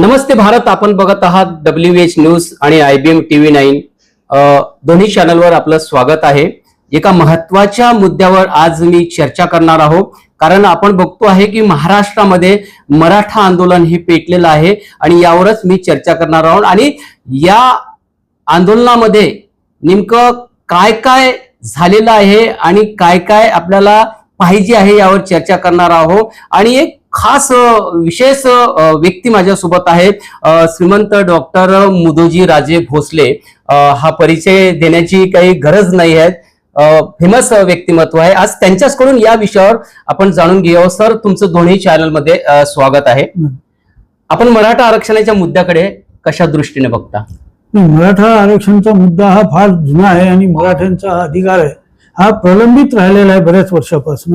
नमस्ते भारत आपण बघत आहात डब्ल्यू एच न्यूज आणि I B M T V nine. दोन्ही चॅनलवर आपलं स्वागत आहे. एका महत्त्वाच्या मुद्द्यावर आज मी चर्चा करणार आहोत. कारण आपण बघतो आहे की महाराष्ट्रामध्ये मराठा आंदोलन हे पेटलेलं आहे आणि यावरच मी चर्चा करणार आहोत. आणि या आंदोलनामध्ये नेमकं काय काय झालेलं आहे आणि काय काय आपल्याला पाहिजे आहे यावर चर्चा करणार आहोत. आणि एक खास विशेष व्यक्ती माझ्यासोबत आहेत श्रीमंत डॉक्टर मुदोजी राजे भोसले. हा परिचय देण्याची काही गरज नाही आहे. फेमस व्यक्तिमत्व आहे. आज त्यांच्याचकडून या विषयावर आपण जाणून घेऊ सर तुमचं दोन्ही चॅनलमध्ये स्वागत आहे. आपण मराठा आरक्षणाच्या मुद्द्याकडे कशा दृष्टीने बघता? मराठा आरक्षणचा मुद्दा हा फार जुना आहे आणि मराठ्यांचा अधिकार आहे. हा प्रलंबित राहिलेला आहे बऱ्याच वर्षापासून.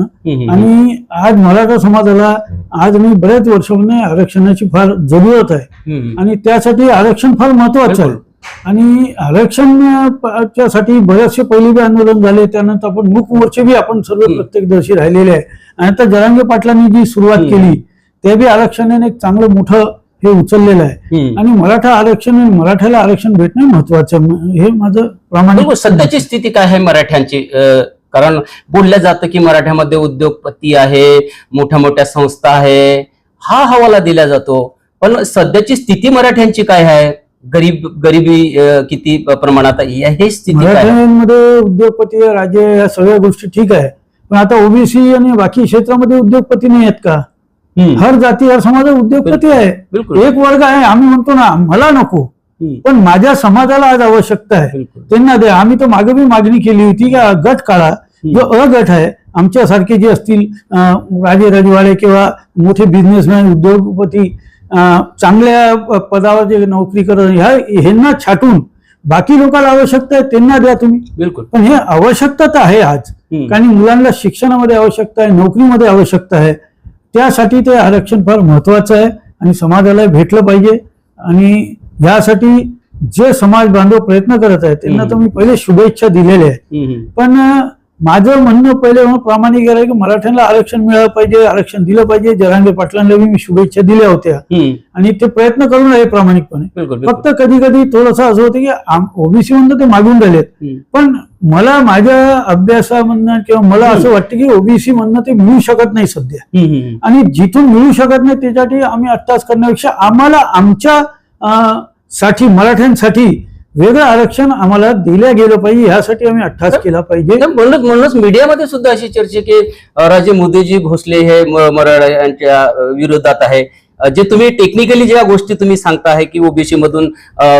आणि आज मराठा समाजाला आज मी बऱ्याच वर्षांनी आरक्षणाची फार जरूरत आहे. आणि त्यासाठी आरक्षण फार महत्वाचं आहे. आणि आरक्षणसाठी बरेचसे पहिले बी आंदोलन झाले त्यानंतर आपण मूक मोर्चे बी आपण सर्व हम्म. प्रत्यक्षदर्शी राहिलेले आहे आणि आता जरांगे पाटलांनी जी सुरुवात. केली त्या बी आरक्षणाने एक चांगलं मोठं हे उचललेलं आहे. आणि मराठा आरक्षण आणि मराठ्याला आरक्षण भेटणं महत्वाचं. हे माझं प्रामाणिक सध्याची स्थिती काय आहे मराठ्यांची कारण बोललं जातं की मराठ्यामध्ये उद्योगपती आहे मोठ्या मोठ्या संस्था आहे हा हवाला दिला जातो पण सध्याची स्थिती मराठ्यांची काय आहे गरीब गरिबी किती प्रमाणात हे स्थिती? मराठ्यांमध्ये उद्योगपती राजे या सगळ्या गोष्टी ठीक आहे पण आता ओबीसी आणि बाकी क्षेत्रामध्ये उद्योगपती नाही आहेत का. हर जाती हर समाजात उद्योगपती आहे. एक वर्ग आहे आम्ही म्हणतो ना मला नको. पण माझ्या समाजाला आज आवश्यकता आहे. त्यांना द्या आम्ही तर मागे बी मागणी केली होती की गट काढा. जो अ गट आहे आमच्यासारखे जे असतील राजे रजवाडे किंवा मोठे बिझनेसमॅन उद्योगपती चांगल्या पदावर जे नोकरी करत ह्या ह्यांना छाटून बाकी लोकांना आवश्यकता आहे त्यांना द्या तुम्ही. बिलकुल. पण हे आवश्यकता तर आहे आज. कारण मुलांना शिक्षणामध्ये आवश्यकता आहे नोकरीमध्ये आवश्यकता आहे. त्यासाठी ते आरक्षण फार महत्वाचं आहे आणि समाजाला भेटलं पाहिजे. आणि यासाठी जे समाज बांधव प्रयत्न करत आहेत त्यांना तर मी पहिले शुभेच्छा दिलेल्या आहेत. पण माझं म्हणणं पहिले म्हणून प्रामाणिक आहे की मराठ्यांना आरक्षण मिळालं पाहिजे आरक्षण दिलं पाहिजे जरांगे पाटलांना मी शुभेच्छा दिल्या होत्या. आणि ते प्रयत्न करून आहे प्रामाणिकपणे. फक्त कधी कधी थोडंसं असं होतं की ओबीसी म्हणून ते मागून राहिलेत. पण मला माझ्या अभ्यासामधनं किंवा मला असं वाटतं की ओबीसी मधनं ते मिळू शकत नाही सध्या. आणि जिथून मिळू शकत नाही त्याच्यासाठी आम्ही अट्टास करण्यापेक्षा आम्हाला आमच्या साठी मराठ्यांसाठी वेगळं आरक्षण आम्हाला दिलं गेलं पाहिजे यासाठी आम्ही अट्टास केला पाहिजे. म्हणूनच म्हणूनच मीडियामध्ये सुद्धा अशी चर्चा की राजे मोदीजी भोसले हे म- मराठा यांच्या विरोधात आहे. जे तुम्ही टेक्निकली ज्या गोष्टी तुम्ही सांगता आहे की ओबीसी मधून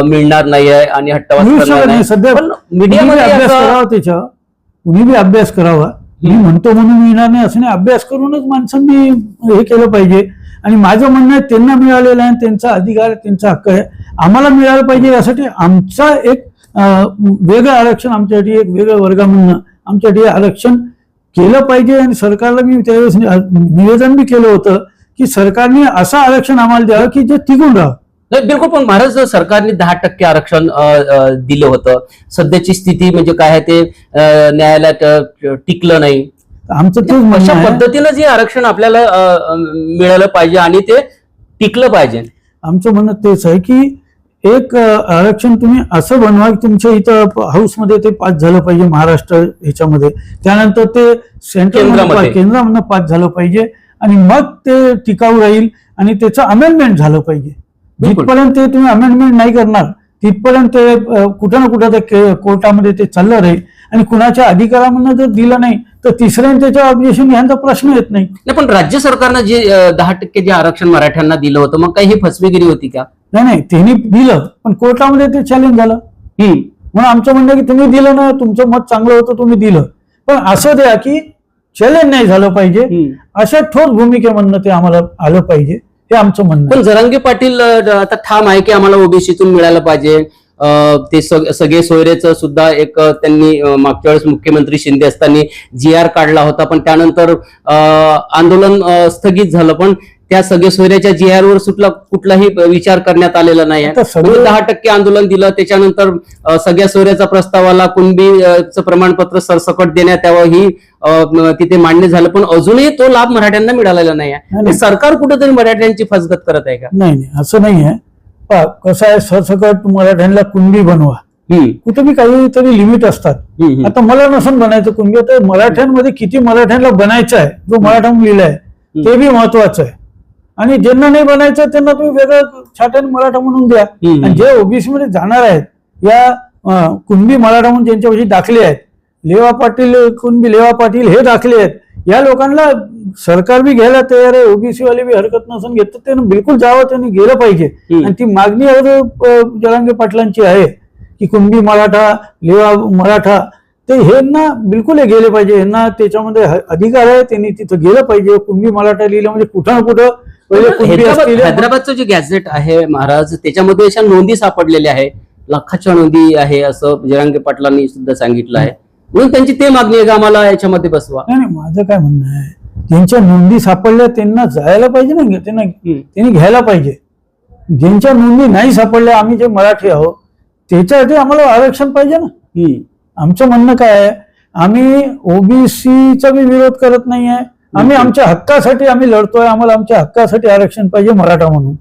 मिळणार नाही आहे आणि हट्टवास नाही. सध्या मीडियामध्ये अभ्यास असं- करावा त्याच्या कुणी बी अभ्यास करावा. मी म्हणतो म्हणून मिळणार नाही असं नाही. अभ्यास करूनच माणसांनी हे केलं पाहिजे. आणि माझं म्हणणं आहे त्यांना मिळालेलं आहे त्यांचा अधिकार आहे, त्यांचा हक्क आहे. आम्हाला मिळालं पाहिजे यासाठी आमचा एक वेगळं आरक्षण आमच्यासाठी एक वेगळं वर्गामधनं आमच्यासाठी आरक्षण केलं पाहिजे. आणि सरकारला मी त्यावेळेस निवेदन बी केलं होतं की सरकारने असं आरक्षण आम्हाला द्यावं की जे टिकून राहावं. नाही, बिलकुल पण महाराष्ट्र सरकारने दहा टक्के आरक्षण दिलं होतं. सध्याची स्थिती म्हणजे काय आहे ते न्यायालयात टिकलं नाही. आमचं तेच अशा पद्धतीनं जे आरक्षण आपल्याला मिळालं पाहिजे आणि ते टिकलं पाहिजे. आमचं म्हणणं तेच आहे की एक आरक्षण तुम्ही असं बनवा की तुमच्या इथं हाऊसमध्ये ते पास झालं पाहिजे महाराष्ट्र ह्याच्यामध्ये. त्यानंतर ते सेंट्रल. केंद्रामधनं पास झालं पाहिजे आणि मग ते टिकाऊ राहील आणि त्याचं अमेंडमेंट झालं पाहिजे. जिथपर्यंत ते तुम्ही अमेंडमेंट नाही करणार तिथपर्यंत ते कुठं ना कुठं ते कोर्टामध्ये ते चाललं राहील. आणि कुणाच्या अधिकारामधनं जर दिलं नाही तर तिसऱ्याने त्याच्यावर ऑब्जेक्शन घ्यायचा प्रश्न येत नाही नाही पण राज्य सरकारनं जे दहा टक्के जे आरक्षण मराठ्यांना दिलं होतं मग काही ही फसवेगिरी होती का नाही नाही त्यांनी दिलं पण कोर्टामध्ये ते चॅलेंज झालं. म्हणून आमचं म्हणणं की तुम्ही दिलं ना तुमचं मत चांगलं होतं तुम्ही दिलं पण असं द्या की चॅलेंज नाही झालं पाहिजे. अशा ठोस भूमिकेमधनं ते आम्हाला आलं पाहिजे हे आमचं म्हणणं. पण जरांगे पाटील आता ठाम आहे की आम्हाला ओबीसीतून मिळालं पाहिजे ते सग- सगळे सोयरेचं सुद्धा एक त्यांनी मागच्या वेळेस मुख्यमंत्री शिंदे असताना जी आर काढला होता. पण त्यानंतर आंदोलन स्थगित झालं. पण त्या सगळ्या सोयऱ्याच्या जी वर सुटला कुठलाही विचार करण्यात आलेला नाही आहे. सगळे- दहा टक्के आंदोलन दिलं त्याच्यानंतर सगळ्या सोयऱ्याचा प्रस्तावाला कुणबीचं प्रमाणपत्र सरसकट देण्यात यावं ही तिथे मान्य झालं. पण अजूनही तो लाभ मराठ्यांना मिळालेला नाही आहे. सरकार कुठेतरी मराठ्यांची फसगत करत आहे का? नाही नाही. असं नाही आहे. कसं आहे सरसकट मराठ्यांना कुणबी बनवा. कुठे बी काहीतरी लिमिट असतात. आता मला नसून बनायचं कुणबी तर मराठ्यांमध्ये किती मराठ्यांना बनायचं आहे जो मराठा लिहिलाय ते बी महत्वाचं आहे. आणि ज्यांना नाही बनायचं त्यांना तुम्ही वेगळं छाट्याने मराठा म्हणून द्या. आणि जे ओबीसी मध्ये जाणार आहेत या कुणबी मराठा म्हणून ज्यांच्यापाशी दाखले आहेत लेवा पाटील कुणबी लेवा पाटील हे दाखले आहेत या लोकांना सरकार बी घ्यायला तयार आहे ओबीसी वाले बी हरकत नसून घेत तर त्यानं बिलकुल जावं त्यांनी गेलं पाहिजे. आणि ती मागणी जरांगे पाटलांची आहे की कुणबी मराठा लेवा मराठा ते हे ना बिलकुल हे गेले पाहिजे यांना त्याच्यामध्ये अधिकार आहे त्यांनी तिथं गेलं पाहिजे. कुणबी मराठा लिहिलं म्हणजे कुठं ना कुठं पहिले हैदराबादचं जे गॅझेट आहे महाराज त्याच्यामध्ये अशा नोंदी सापडलेल्या आहे. लाखाच्या नोंदी आहे असं जरांगे पाटलांनी सुद्धा सांगितलं आहे. म्हणून त्यांची ते मागणी आहे की आम्हाला याच्यामध्ये बसवा. नाही नाही, माझं काय म्हणणं आहे ज्यांच्या नोंदी सापडल्या त्यांना जायला पाहिजे ना त्यांना. त्यांनी घ्यायला पाहिजे. ज्यांच्या नोंदी नाही सापडल्या आम्ही जे मराठी आहोत त्याच्यासाठी आम्हाला आरक्षण पाहिजे ना. हम्म. आमचं म्हणणं काय आहे आम्ही ओबीसीचा बी विरोध करत नाही आहे. आम्ही आमच्या हक्कासाठी आम्ही लढतोय आम्हाला आमच्या हक्कासाठी आरक्षण पाहिजे मराठा म्हणून.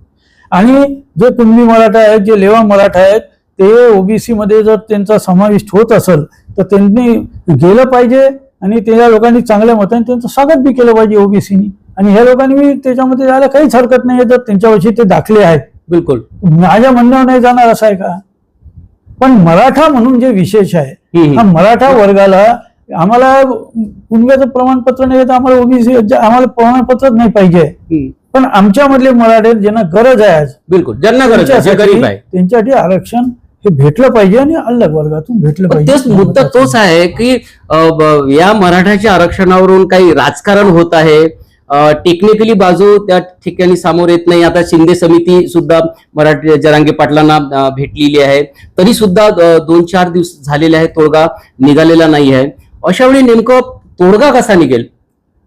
आणि जे कुणबी मराठा आहेत जे लेवा मराठा आहेत ते ओबीसी मध्ये जर त्यांचा समावेश होत असेल तर त्यांनी गेलं पाहिजे आणि त्या लोकांनी चांगल्या मताने त्यांचं स्वागत बी केलं पाहिजे ओबीसीनी. आणि ह्या लोकांनी बी त्याच्यामध्ये जायला काहीच हरकत नाही जर त्यांच्याविषयी ते दाखले आहेत. बिलकुल. माझ्या म्हणण्यावर नाही जाणार असं आहे का? पण मराठा म्हणून जे विशेष आहे. हा मराठा वर्गाला आम्हाला कुणब्याचं प्रमाणपत्र नाही तर आम्हाला ओबीसी आम्हाला प्रमाणपत्रच नाही पाहिजे. पण आमच्यामधले मराठे ज्यांना गरज आहे आज बिलकुल. ज्यांना गरज आहे. त्यांच्यासाठी आरक्षण हे भेटलं पाहिजे आणि अलग वर्गातून भेटलं पाहिजे. तेच मुद्दा तोच आहे की या मराठाच्या आरक्षणावरून काही राजकारण होत आहे. टेक्निकली बाजू त्या ठिकाणी समोर येत नाही. आता शिंदे समिती सुद्धा मराठी जरांगे पाटलांना भेटलेली आहे. तरी सुद्धा दोन चार दिवस झालेले आहे तोडगा निघालेला नाही आहे. अशा वेळी नेमकं तोडगा कसा निघेल?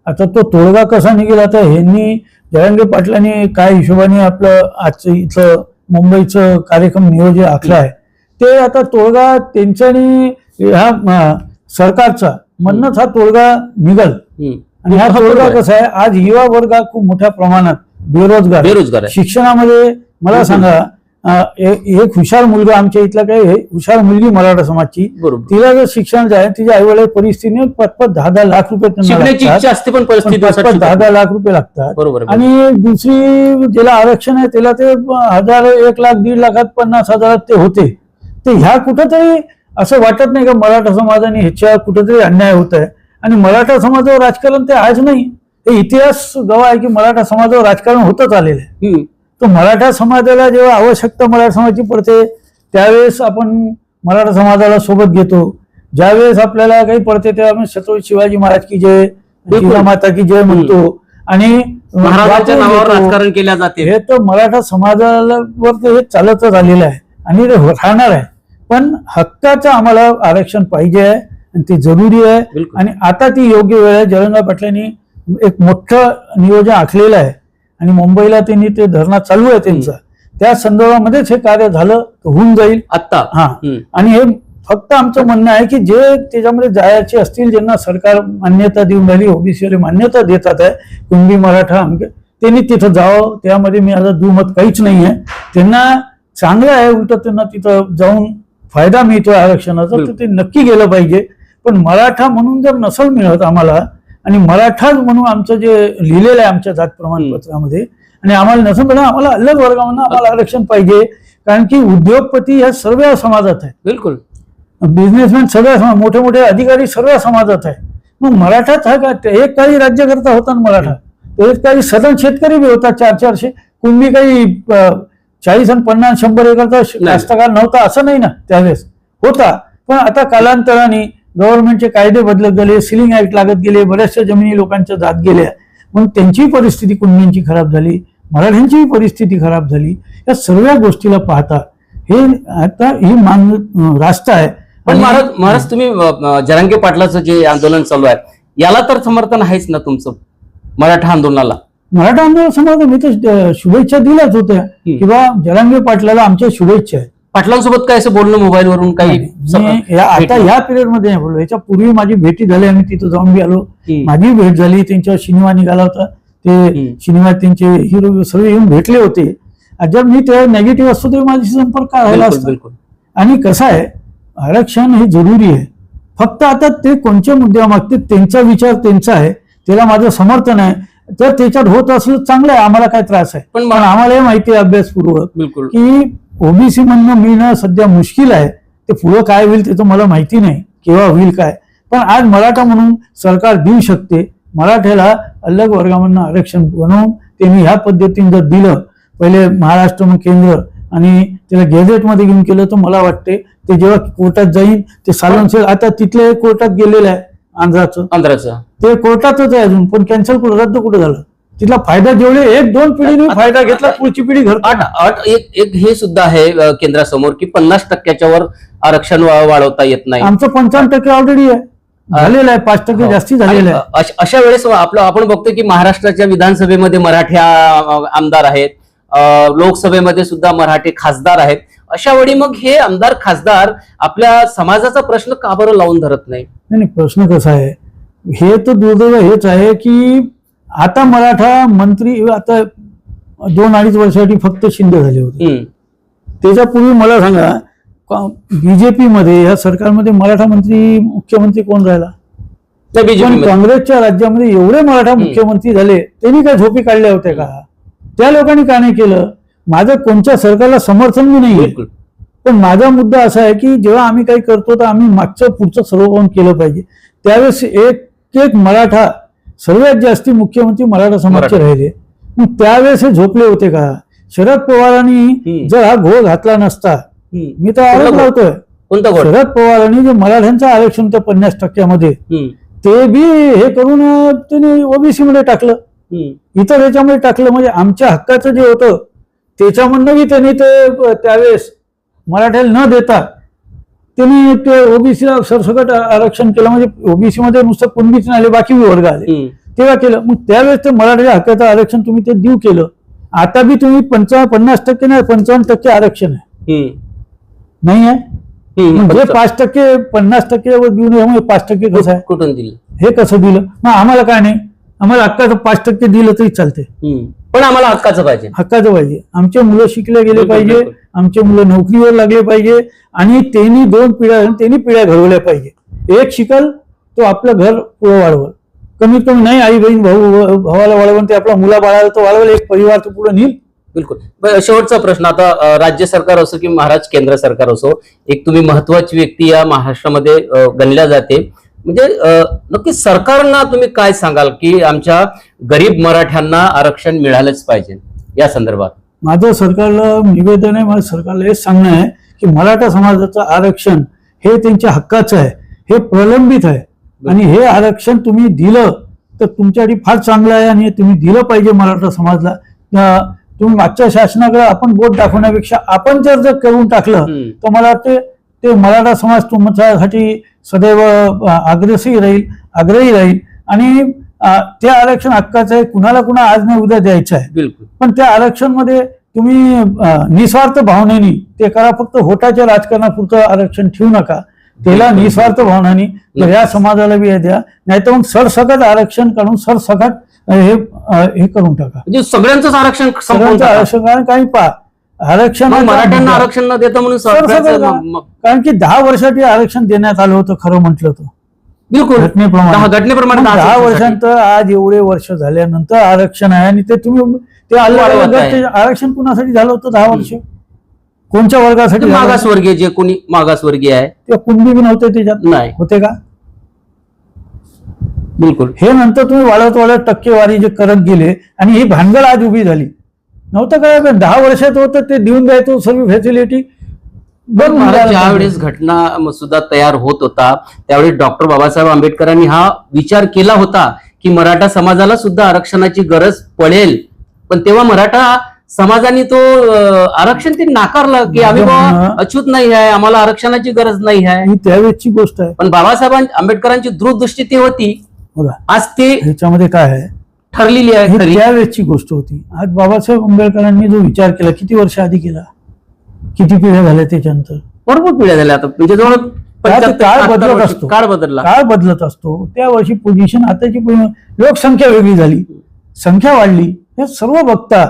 आता तो तोडगा कसा निघेल? आता ह्यांनी जयंगे पाटलांनी काय हिशोबाने आपलं आजचं इथं मुंबईचं कार्यक्रम नियोजन आखलं आहे? ते आता तोडगा त्यांच्यानी ह्या अं, सरकारचा म्हणणंच हा तोडगा निघल. आणि हा तोडगा. कसा आहे? आज युवा वर्ग खूप मोठ्या प्रमाणात बेरोजगार. बेरोजगार शिक्षणामध्ये मला सांगा एक हुशार मुलगा आमच्या इथला काय हुशार मुलगी मराठा समाजची तिला जर शिक्षण जे आहे तिच्या आई वडील परिस्थितीने पाच पाच दहा दहा लाख रुपये दहा दहा लाख रुपये लागतात. आणि दुसरी ज्याला आरक्षण आहे त्याला ते हजार एक लाख दीड लाखात पन्नास हजारात ते होते. ते ह्या कुठंतरी असं वाटत नाही का मराठा समाजाने ह्याच्या कुठंतरी अन्याय होत आहे आणि मराठा समाजावर राजकारण ते आज नाही. हे इतिहास गवा आहे की मराठा समाजावर राजकारण होतच आलेलं आहे. तर मराठा समाजाला जेव्हा आवश्यकता मराठा समाजाची पडते त्यावेळेस आपण मराठा समाजाला सोबत घेतो. ज्यावेळेस आपल्याला काही पडते तेव्हा आपण छत्रपती शिवाजी महाराज की जय बिलकुल. माता की जय म्हणतो. आणि. राजकारण केल्या जाते. हे तर मराठा तर हे चालतच आलेलं आहे. आणि ते राहणार आहे. पण हक्काचं आम्हाला आरक्षण पाहिजे आहे आणि ते जरुरी आहे. आणि आता ती योग्य वेळ आहे. जळंगा पाटलांनी एक मोठं नियोजन आखलेलं आहे. आणि मुंबईला त्यांनी ते धरणा चालू आहे त्यांचं. त्या संदर्भामध्येच हे कार्य झालं तर होऊन जाईल. आत्ता. हा. आणि हे फक्त आमचं म्हणणं आहे की जे त्याच्यामध्ये जायचे असतील ज्यांना सरकार मान्यता देऊन राहिली ओबीसी वाले मान्यता देतात आहे कुणबी मराठा अमके त्यांनी तिथं जावं. त्यामध्ये मी आता दुमत काहीच नाही आहे. त्यांना चांगलं आहे उलट त्यांना तिथं जाऊन फायदा मिळतोय आरक्षणाचा तर ते नक्की गेलं पाहिजे. पण मराठा म्हणून जर नसल मिळत आम्हाला आणि मराठाच म्हणून आमचं जे लिहिलेलं आहे आमच्या जात प्रमाणपत्रामध्ये आणि आम्हाला नसून मिळालं आम्हाला अलग वर्गामध्ये आम्हाला आरक्षण पाहिजे. कारण की उद्योगपती ह्या सर्व समाजात आहेत बिलकुल. बिझनेसमॅन सगळ्या मोठे मोठे अधिकारी सर्व समाजात आहे. मग मराठाच हा का ते एक काही राज्यकर्ता होता ना मराठा तर एक काही सदन शेतकरी बी होता चार चारशे कुणबी काही चाळीस आणि पन्नास शंभर एकरचा. कास्तकार नव्हता असं नाही ना त्यावेळेस. होता. पण आता कालांतराने गव्हर्नमेंटचे कायदे बदलत गेले सिलिंग ऍक्ट लागत गेले बऱ्याचशा जमिनी लोकांच्या जात गेल्या. मग त्यांची परिस्थिती कुणबींची खराब झाली मराठ्यांची परिस्थिती खराब झाली. या सर्व गोष्टीला पाहता हे आता ही मान रास्त आहे. पण महाराज महाराज तुम्ही जरांगे पाटलाचं जे आंदोलन चालू आहे याला तर समर्थन आहेच ना तुमचं मराठा आंदोलनाला? मराठा आंदोलन समाज मी तर शुभेच्छा दिल्याच होत्या. किंवा जरांगे पाटलाला आमच्या शुभेच्छा आहेत. पाटलांसोबत काय असं बोलणं मोबाईलवरून काही आता? या पिरियडमध्ये नाही. बोललो. याच्या पूर्वी माझी भेटी झाली आम्ही तिथं जाऊन हम्म. माझी भेट झाली त्यांच्या सिनेमा निघाला होता. ते. सिनेमात त्यांचे हिरो सर्व येऊन भेटले होते. जर मी ते नेगेटिव्ह असतो तर माझ्याशी संपर्क राहिला असता? बिलकुल. आणि कसं आहे आरक्षण हे जरुरी आहे. फक्त आता ते कोणत्या मुद्द्यावर मागते त्यांचा विचार त्यांचा आहे त्याला माझं समर्थन आहे. तर त्याच्यात होत असलं चांगलं आहे आम्हाला काय त्रास आहे. पण आम्हाला हे माहिती आहे अभ्यासपूर्वक बिलकुल. की ओबीसी म्हणणं मिळणं सध्या मुश्किल आहे. ते पुढं काय होईल ते तर मला माहिती नाही केव्हा होईल काय. पण आज मराठा म्हणून सरकार देऊ शकते मराठ्याला अलग वर्गामधनं आरक्षण बनवून त्यांनी ह्या पद्धतीने जर दिलं पहिले महाराष्ट्र मग केंद्र आणि त्याला गॅझेटमध्ये घेऊन केलं तर मला वाटते ते जेव्हा कोर्टात जाईल ते सालनसेल आता तिथले कोर्टात गेलेलं आहे. आंध्राचं. आंध्राचा. ते कोर्टातच आहे अजून पण कॅन्सल रद्द कुठं झालं? तिथला फायदा जेवढे एक दोन पिढीने फायदा घेतला पुढची पिढी घर आठ आठ एक एक हे सुद्धा आहे केंद्रासमोर की पन्नास टक्क्याच्या वर आरक्षण वाढवता येत नाही. आमचं पंचावन्न टक्के ऑलरेडी आहे. झालेलं आहे पाच टक्के जास्ती झालेलं आहे. अश- वेळेस आपलं आपण बघतो की महाराष्ट्राच्या विधानसभेमध्ये मराठ्या अ, आमदार आहेत. लोकसभेमध्ये सुद्धा मराठी खासदार आहेत. अशा वेळी मग हे आमदार खासदार आपल्या समाजाचा प्रश्न का बरं लावून धरत नाही? नाही नाही, प्रश्न कसा आहे? हे तर दुर्दैव हेच आहे की आता मराठा मंत्री आता दोन अडीच वर्षासाठी फक्त शिंदे झाले होते. त्याच्यापूर्वी मला सांगा बीजेपी मध्ये या सरकारमध्ये मराठा मंत्री मुख्यमंत्री कोण राहिला? पण. काँग्रेसच्या राज्यामध्ये एवढे मराठा मुख्यमंत्री झाले त्यांनी काय झोपी काढल्या होत्या का? त्या लोकांनी का नाही केलं? माझं कोणत्या सरकारला समर्थन मी नाही पण माझा मुद्दा असा आहे की जेव्हा आम्ही काही करतो तर आम्ही मागचं पुढचं सर्व पाहून केलं पाहिजे त्यावेळेस एक एक मराठा सर्वात जास्ती मुख्यमंत्री मराठा समाजचे. राहिले मग त्यावेळेस हे झोपले होते का शरद पवारांनी. जर हा घोळ घातला नसता. मी तर आरोप लावतोय शरद पवारांनी जे मराठ्यांचं आरक्षण होतं पन्नास टक्क्यामध्ये. ते बी हे करून त्यांनी ओबीसी मध्ये टाकलं. इतर याच्यामध्ये टाकलं म्हणजे आमच्या हक्काचं जे होतं त्याच्यामधनं बी त्यांनी ते त्यावेळेस मराठ्याला न देता त्यांनी ते ओबीसीला सरसकट आरक्षण केलं. म्हणजे ओबीसी मध्ये नुसतं कुणबीच नाही आले बाकी वर्ग आले. तेव्हा केलं. मग त्यावेळेस ते मराठ्याच्या हक्काचं आरक्षण तुम्ही ते देऊ केलं. आता बी तुम्ही पंचावन्न पन्नास टक्के नाही पंचावन्न टक्के आरक्षण आहे. नाही आहे. म्हणजे पाच टक्के पन्नास टक्के वर देऊ नये म्हणजे पाच टक्के कसं आहे? कुठून दिलं? हे कसं दिलं? मग आम्हाला काय नाही. आम्हाला हक्काचं पाच टक्के दिलं तरी चालते. पण आम्हाला हक्काचं पाहिजे. हक्काचं पाहिजे. आमचे मुलं शिकले गेले पाहिजे. आमचे मुलं नोकरीवर लागले पाहिजे. आणि त्यांनी दोन पिढ्या त्यांनी पिढ्या घडवल्या पाहिजे. एक शिकल तो आपलं घर पुढं वाढवल. कमीत कमी नाही आई बहीण भाऊ भावाला वाढवून ते आपल्या मुला बाळाला तो वाढवल एक परिवार तो पुढे नेईल. बिलकुल. शेवटचा प्रश्न आता राज्य सरकार असो की महाराष्ट्र केंद्र सरकार असो एक तुम्ही महत्वाची व्यक्ती या महाराष्ट्रामध्ये गणल्या जाते. म्हणजे नक्की सरकारना तुम्ही काय सांगाल की आमच्या गरीब मराठ्यांना आरक्षण मिळालंच पाहिजे या संदर्भात? माझं सरकारला निवेदन आहे माझं सरकारला हेच सांगणं आहे की मराठा समाजाचं आरक्षण हे त्यांच्या हक्काचं आहे हे प्रलंबित आहे. आणि हे आरक्षण तुम्ही दिलं तर तुमच्यासाठी फार चांगलं आहे आणि हे तुम्ही दिलं पाहिजे मराठा समाजला. तुम्ही मागच्या शासनाकडे आपण बोट दाखवण्यापेक्षा आपण जर जर करून टाकलं. तर मला वाटते ते मराठा समाज तुमच्यासाठी सदैव अग्रेसही राहील आग्रही राहील. आणि ते आरक्षण हक्काचं आहे कुणाला कुणा आज नाही उद्या द्यायचं आहे. बिलकुल. पण त्या आरक्षणमध्ये तुम्ही निस्वार्थ भावनेनी ते करा फक्त होटाच्या राजकारणापुरतं आरक्षण ठेवू नका. त्याला निस्वार्थ भावनानी तर या समाजाला बी द्या. नाही तर मग सरसकट आरक्षण काढून सरसकट हे हे करून टाका. म्हणजे सगळ्यांचंच आरक्षण सगळ्यांचं टाका. आरक्षण कारण काही पा आरक्षण मग मराठ्यांना आरक्षण न देता म्हणून सरकारचं म- म- कारण की दहा वर्षासाठी आरक्षण देण्यात आलं होतं खरं म्हटलं तर. बिलकुल. घटनेप्रमाणे. दहा घटनेप्रमाणे मग दहा. वर्षांत आज एवढे वर्ष झाल्यानंतर आरक्षण आहे आणि ते तुम्ही ते आलं वाढवत आहे. आरक्षण कुणासाठी झालं होतं दहा वर्ष? कोणत्या वर्गासाठी झालं? मागासवर्गीय जे कोणी मागासवर्गीय आहे. ते कुणबी बी नव्हते त्याच्यात? नाही. होते का? बिलकुल. हे नंतर तुम्ही वाढत वाढत टक्केवारी जे करत गेले आणि ही भानगड आज उभी झाली. नव्हतं काय दहा वर्षात होतं ते देऊन द्यायचं सर्व फॅसिलिटी ज्या. वेळेस घटना मसुदा तयार होत होता त्यावेळी डॉक्टर बाबासाहेब आंबेडकरांनी हा विचार केला होता की मराठा समाजाला सुद्धा आरक्षणाची गरज पडेल. पण तेव्हा मराठा समाजाने तो आरक्षण ते नाकारलं की आम्ही बाबा अच्युत नाही आहे आम्हाला आरक्षणाची गरज नाही आहे. ही त्यावेळेची गोष्ट आहे. पण बाबासाहेब आंबेडकरांची दूरदृष्टी ती होती. बघा आज ते ह्याच्यामध्ये काय आहे? ठरलेली आहे खरी त्यावेळेची गोष्ट होती. आज बाबासाहेब आंबेडकरांनी जो विचार केला किती वर्ष आधी केला? किती पिढ्या झाल्या त्याच्यानंतर? भरपूर पिढ्या झाल्या आता. म्हणजे जवळ काळ 75, काळ 78 बदलत वर्ष. असतो. काळ बदलला. काळ बदलत असतो. त्या वर्षी पोझिशन आताची लोकसंख्या वेगळी झाली. संख्या वाढली. हे सर्व बघता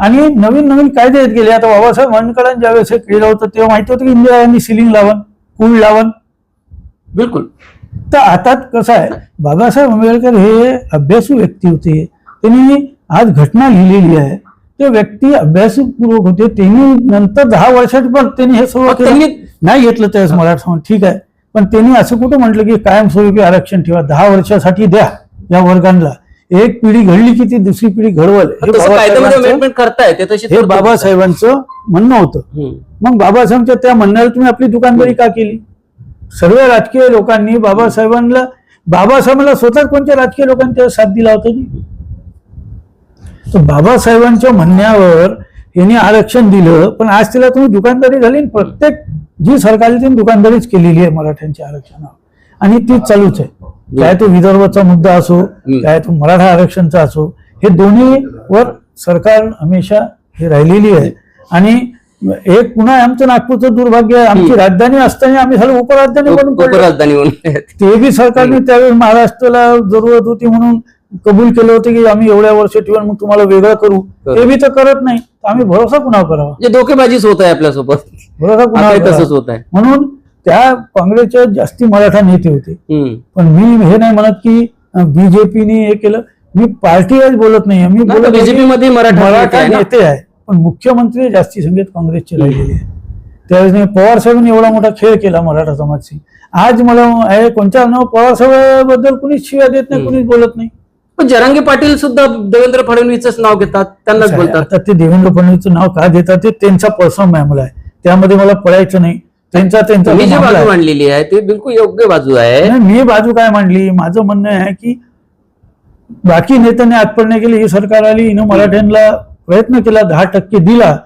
आणि नवीन नवीन कायदे येत गेले. आता बाबासाहेब आंबेडकरांनी ज्यावेळेस हे केलं होतं तेव्हा माहिती होतं की इंदिरा गांधी सिलिंग लावण कूल लावण बिलकुल. तर आता कसं आहे बाबासाहेब आंबेडकर हे अभ्यासू व्यक्ती होते. त्यांनी आज घटना लिहिलेली आहे. ते व्यक्ती अभ्यासूपूर्वक होते. त्यांनी नंतर दहा वर्षात पण त्यांनी हे सर्व. त्यांनी- नाही घेतलं त्यावेळेस मराठा ठीक आहे. पण त्यांनी असं कुठं म्हटलं की कायमस्वरूपी आरक्षण ठेवा. दहा वर्षासाठी द्या या वर्गांना. एक पिढी घडली की ती दुसरी पिढी घडवल. हे बाबासाहेबांचं- म्हणणं होतं. मग बाबासाहेबांच्या त्या म्हणण्याला तुम्ही आपली दुकानदारी का केली? सर्व राजकीय लोकांनी बाबासाहेबांना बाबासाहेबांना स्वतःच कोणत्या राजकीय लोकांनी त्याला साथ दिला होता तर बाबासाहेबांच्या म्हणण्यावर यांनी आरक्षण दिलं पण आज तिला तुम्ही दुकानदारी झाली प्रत्येक जी सरकारने त्यांनी दुकानदारीच केलेली आहे मराठ्यांच्या आरक्षणावर. आणि ती चालूच आहे. काय तो विदर्भाचा मुद्दा असो काय तो मराठा आरक्षणचा असो हे दोन्ही वर सरकार हमेशा हे राहिलेली आहे. आणि एक पुन्हा आमचं नागपूरचं दुर्भाग्य आहे. आमची राजधानी असताना आम्ही झालं उपराजधानी बनून उपराजधानी म्हणून. ते बी सरकारने त्यावेळी महाराष्ट्राला जरूरत होती म्हणून कबूल केलं होतं की आम्ही एवढ्या वर्ष ठेवून मग तुम्हाला वेगळं करू. ते बी तर करत नाही. आम्ही भरोसा कुणावर करावा? म्हणजे धोकेबाजीच होत आहे आपल्यासोबत. भरोसा आता तसंच? होत आहे. म्हणून त्या काँग्रेसच्या जास्ती मराठा नेते होते. पण मी हे नाही म्हणत की बीजेपीने हे केलं. मी पार्टी आज बोलत नाही मी बीजेपी मध्ये मराठा. नेते आहे. पण मुख्यमंत्री जास्ती संगीत काँग्रेसचे राहिलेले आहे. त्यावेळेस पवार साहेबांनी एवढा मोठा खेळ केला मराठा समाजशी. आज मला कोणत्या नाव पवार साहेबाबद्दल कुणीच शिव्या देत नाही कुणीच बोलत नाही. पण जरांगे पाटील सुद्धा देवेंद्र फडणवीसच नाव घेतात त्यांनाच बोलतात. ते देवेंद्र फडणवीसचं नाव का देतात ते त्यांचा पर्सनल मामला आहे. त्यामध्ये मला पडायचं नाही. त्यांचा त्यांचा तुम्ही जी बाजू. मांडलेली आहे ती बिलकुल योग्य बाजू आहे. मी बाजू काय मांडली? माझं म्हणणं आहे की बाकी नेत्यांनी आजपर्यंत केली ही सरकार आली हिनं मराठ्यांना प्रयत्न केला दहा टक्के दिला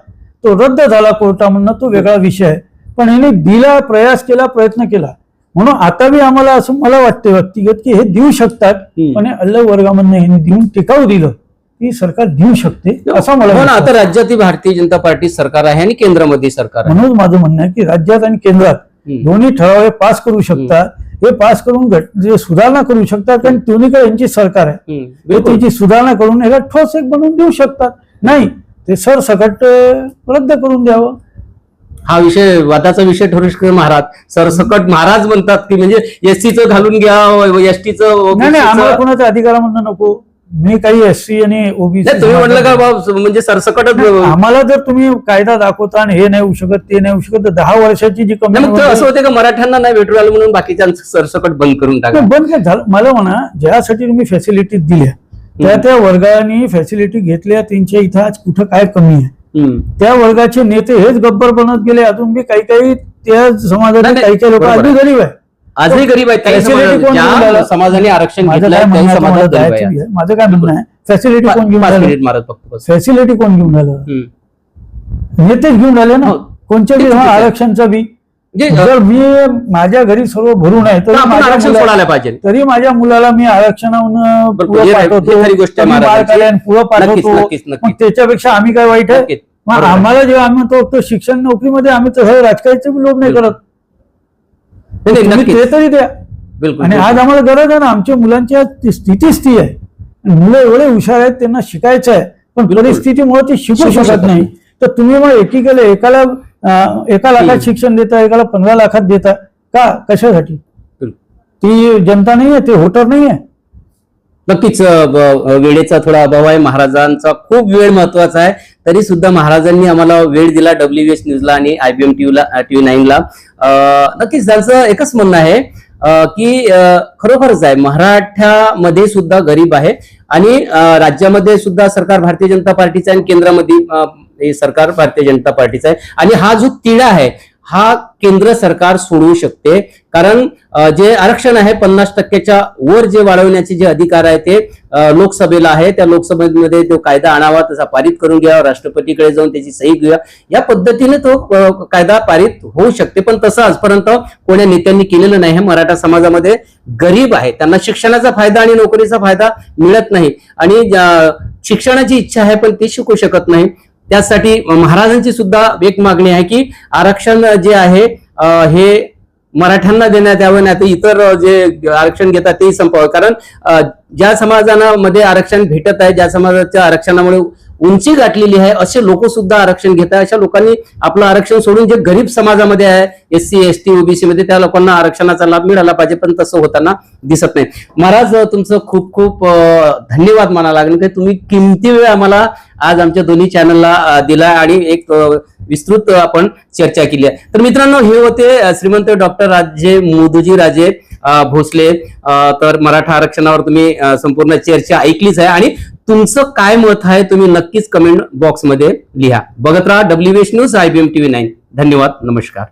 तो रद्द झाला कोर्टामधनं तो वेगळा विषय. आहे पण हिने दिला प्रयास केला प्रयत्न केला. म्हणून आता बी आम्हाला असं मला वाटतं व्यक्तिगत की हे देऊ शकतात. पण अलग वर्गामधनं यांनी देऊन टिकाऊ दिलं की सरकार देऊ शकते असं मला. आता राज्यातील भारतीय जनता पार्टी सरकार आहे आणि केंद्रामध्ये सरकार आहे. म्हणून माझं म्हणणं आहे की राज्यात आणि केंद्रात. दोन्ही ठराव हे पास करू शकतात. हे पास करून सुधारणा करू शकतात कारण दोन्हीकडे यांची सरकार आहे. त्याची सुधारणा करून याला ठोस एक बनवून देऊ शकतात. नाही ते सरसकट रद्द करून द्यावं. हा विषय वादाचा विषय ठरू शकतो महाराज. सरसकट महाराज म्हणतात की म्हणजे एसटीचं घालून घ्या एसटीचं नाही नाही आम्हाला कोणाच्या अधिकारामधनं नको. मी काही एस सी आणि ओबीसी तुम्ही म्हटलं का बाब म्हणजे सरसकटच आम्हाला जर तुम्ही कायदा दाखवता आणि हे नाही होऊ शकत ते नाही होऊ शकत तर दहा वर्षाची जी ते असं कमी होते का मराठ्यांना नाही भेटू राहिलं म्हणून बाकीच्यांचं सरसकट बंद करून टाका? बंद काय झालं? मला म्हणा ज्यासाठी तुम्ही फॅसिलिटी दिल्या त्या त्या वर्गाने फॅसिलिटी घेतल्या त्यांच्या इथं आज कुठं काय कमी आहे. त्या वर्गाचे नेते हेच गब्बर बनत गेले. अजून बी काही काही त्या नाही, काही काही लोक अगदी गरीब आहे. आजही गरीब आहेत? समाजाने आरक्षण माझं काय म्हणणं आहे? फॅसिलिटी कोण घेऊन बस. फॅसिलिटी कोण घेऊन हम्म. नेतेच घेऊन राहिले ना? हो. कोणत्या बी हा. आरक्षणचा बी? म्हणजे जर मी माझ्या घरी सर्व भरून आहे तर आपण आरक्षण सोडायला पाहिजे तरी माझ्या मुलाला मी आरक्षणाहून. पुढं पाठवतो त्याच्यापेक्षा आम्ही काय वाईट आहे. मग. आम्हाला जेव्हा आम्ही तो शिक्षण नोकरीमध्ये आम्ही तसं राजकारणाचे लोभ नाही करत. ते तरी द्या बिलकुल आणि आज आम्हाला गरज आहे ना आमच्या मुलांची आज स्थितीच ती आहे मुलं एवढे हुशार आहेत त्यांना शिकायचं आहे पण. परिस्थितीमुळे ते शिकू शिकू शकत नाही. तर तुम्ही मग एकीकडे एकाला एका लाखात. शिक्षण देता एकाला पंधरा लाखात देता. का? कशासाठी. ती जनता नाही आहे ते व्होटर नाही आहे नक्कीच वेळेचा थोडा अभाव आहे. महाराजांचा खूप वेळ महत्त्वाचा आहे. तरी सुद्धा महाराजांनी आम्हाला वेळ दिला डब्ल्यू एस न्यूजला आणि आयबीएम टीव्हीला टीव्ही नाईनला. नक्कीच त्यांचं एकच म्हणणं आहे की खरोखरच आहे. मराठ्यामध्ये सुद्धा गरीब आहे. आणि राज्यामध्ये सुद्धा सरकार भारतीय जनता पार्टीचं आणि केंद्रामध्ये हे सरकार भारतीय जनता पार्टीचं आहे. आणि हा जो तिढा आहे हा केंद्र सरकार सोडवू शकते. कारण जे आरक्षण आहे पन्नास टक्क्याच्या वर जे वाढवण्याचे जे अधिकार आहे ते लोकसभेला आहे. त्या लोकसभेमध्ये तो कायदा आणावा तसा पारित करून घ्यावा राष्ट्रपतीकडे जाऊन त्याची सही घेऊया. या पद्धतीने तो कायदा पारित होऊ शकते. पण तसं आजपर्यंत कोण्या नेत्यांनी केलेलं नाही. हे मराठा समाजामध्ये गरीब आहे. त्यांना शिक्षणाचा फायदा आणि नोकरीचा फायदा मिळत नाही. आणि शिक्षणाची इच्छा आहे पण ती शिकू शकत नाही. त्यासाठी महाराजांची सुद्धा एक मागणी आहे की आरक्षण जे आहे हे मराठ्यांना देण्यात यावं नाही तर इतर जे आरक्षण घेतात तेही संपावं कारण ज्या समाजामध्ये आरक्षण भेटत आहे ज्या समाजाच्या आरक्षणामुळे उंची गाठलेली आहे असे लोक सुद्धा आरक्षण घेत आहे. अशा लोकांनी आपलं आरक्षण सोडून जे गरीब समाजामध्ये आहे S C S T OBC मध्ये त्या लोकांना आरक्षणाचा लाभ मिळाला पाहिजे पण तसं होताना दिसत नाही. महाराज तुमचं खूप खूप धन्यवाद माना लागेल. की तुम्ही किमती वेळ आम्हाला आज आमच्या दोन्ही चॅनलला दिला आणि एक विस्तृत आपण चर्चा केली आहे. तर मित्रांनो हे होते श्रीमंत डॉक्टर राजे मोदूजी राजे भोसले. तर मराठा आरक्षणावर तुम्ही संपूर्ण चर्चा ऐकलीच आहे. आणि तुमचं काय मत आहे तुम्ही नक्कीच कमेंट बॉक्समध्ये लिहा. बघत राहा W H news I B M TV nine धन्यवाद नमस्कार.